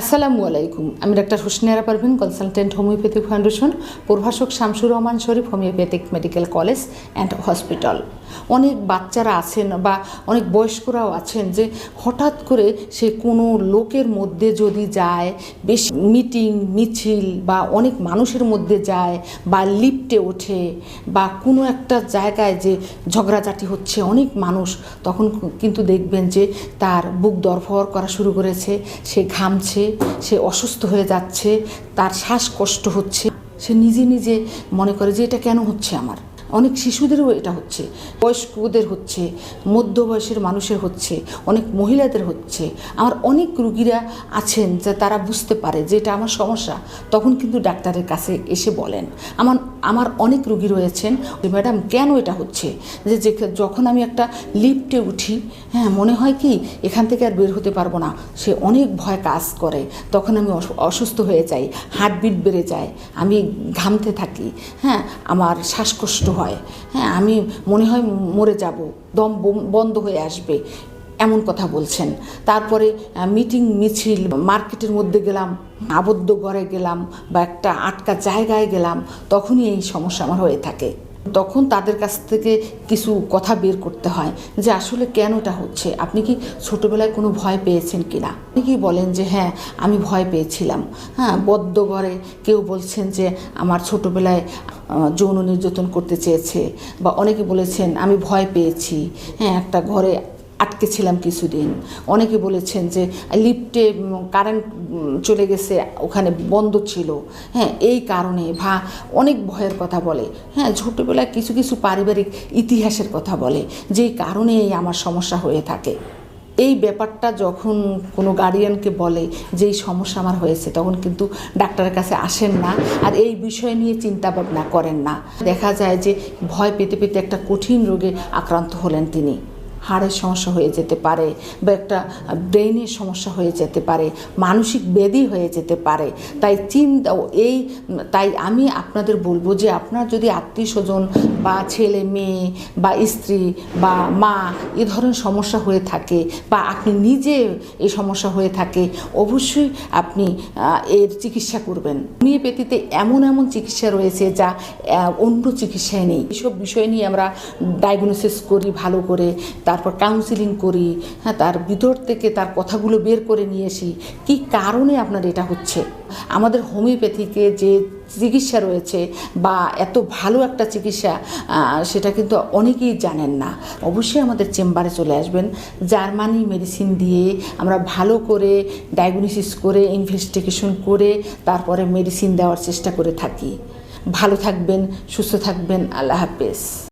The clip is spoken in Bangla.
আসসালামু আলাইকুম। আমি doctor Hosneara Parvin consultant homeopathic foundation প্রভাষক Shamsur Rahman Sharif homeopathic medical college and hospital অনেক বাচ্চারা আছেন বা অনেক বয়স্করাও আছেন যে হঠাৎ করে সে কোনো লোকের মধ্যে যদি যায়, বেশ মিটিং, মিছিল বা অনেক মানুষের মধ্যে যায় বা লিফটে ওঠে বা কোনো একটা জায়গায় যে ঝগড়াঝাটি হচ্ছে অনেক মানুষ, তখন কিন্তু দেখবেন যে তার বুক দরফর করা শুরু করেছে, সে ঘামছে, সে অসুস্থ হয়ে যাচ্ছে, তার শ্বাসকষ্ট হচ্ছে। সে নিজে নিজে মনে করে যে এটা কেন হচ্ছে আমার? অনেক শিশুদেরও এটা হচ্ছে। বয়স্কদের হচ্ছে মধ্য বয়সের মানুষের হচ্ছে, অনেক মহিলাদের হচ্ছে। আমার অনেক রুগীরা আছেন যে তারা বুঝতে পারে যে এটা আমার সমস্যা। তখন কিন্তু ডাক্তারের কাছে এসে বলেন। আমার আমার অনেক রুগী রয়েছেন। যে ম্যাডাম, কেন এটা হচ্ছে? যে যখন আমি একটা লিফটে উঠি হ্যাঁ মনে হয় কি, এখান থেকে আর বের হতে পারব না। সে অনেক ভয় কাজ করে। তখন আমি অসুস্থ হয়ে যাই, হার্টবিট বেড়ে যায়, আমি ঘামতে থাকি হ্যাঁ আমার শ্বাসকষ্ট হয় হ্যাঁ আমি মনে হয় মরে যাব, দম বন্ধ হয়ে আসবে। এমন কথা বলছেন। তারপরে মিটিং মিছিল, মার্কেটের মধ্যে গেলাম, আবদ্ধ ঘরে গেলাম বা একটা আটকা জায়গায় গেলাম, তখনই এই সমস্যা আমার হয়ে থাকে। তখন তাদের কাছ থেকে কিছু কথা বের করতে হয় যে, আসলে কেন এটা হচ্ছে? আপনি কি ছোটোবেলায় কোনো ভয় পেয়েছেন কি না? আপনি কি বলেন যে হ্যাঁ আমি ভয় পেয়েছিলাম। হ্যাঁ বদ্ধ ঘরে কেউ বলছেন যে, আমার ছোটোবেলায় যৌন নির্যাতন করতে চেয়েছে। বা অনেকে বলেছেন, আমি ভয় পেয়েছি। হ্যাঁ একটা ঘরে আটকে ছিলাম কিছুদিন। অনেকে বলেছেন যে লিফটে কারেন্ট চলে গেছে, ওখানে বন্ধ ছিল। হ্যাঁ এই কারণে ভা অনেক ভয়ের কথা বলে। হ্যাঁ ছোটোবেলায় কিছু কিছু পারিবারিক ইতিহাসের কথা বলে, যেই কারণে আমার সমস্যা হয়ে থাকে। এই ব্যাপারটা যখন কোনো গার্ডিয়ানকে বলে যে এই সমস্যা আমার হয়েছে, তখন কিন্তু ডাক্তারের কাছে আসেন না আর এই বিষয় নিয়ে চিন্তা ভাবনা করেন না। দেখা যায় যে ভয় পেতে পেতে একটা কঠিন রোগে আক্রান্ত হলেন তিনি। হাড়ের সমস্যা হয়ে যেতে পারে বা একটা ব্রেনের সমস্যা হয়ে যেতে পারে, মানসিক ব্যাধি হয়ে যেতে পারে। তাই চিন্তা, এই, তাই আমি আপনাদের বলব যে আপনার যদি আত্মীয় স্বজন বা ছেলে, মেয়ে বা স্ত্রী বা মা এ ধরনের সমস্যা হয়ে থাকে বা আপনি নিজে এই সমস্যা হয়ে থাকে, অবশ্যই আপনি এর চিকিৎসা করবেন। হোমিওপ্যাথিতে এমন এমন চিকিৎসা রয়েছে যা অন্য চিকিৎসায় নেই। এসব বিষয় নিয়ে আমরা ডায়াগনোসিস করি, ভালো করে তারপর কাউন্সিলিং করি হ্যাঁ তার ভিতর থেকে তার কথাগুলো বের করে নিয়ে আসি। কী কারণে আপনার এটা হচ্ছে? আমাদের হোমিওপ্যাথিকে যে চিকিৎসা রয়েছে বা এত ভালো একটা চিকিৎসা সেটা কিন্তু অনেকেই জানেন না। অবশ্যই আমাদের চেম্বারে চলে আসবেন, জার্মানি মেডিসিন দিয়ে আমরা ভালো করে ডায়াগনোসিস করে ইনভেস্টিগেশন করে, তারপরে মেডিসিন দেওয়ার চেষ্টা করে থাকি। ভালো থাকবেন, সুস্থ থাকবেন, আল্লাহ হাফেজ।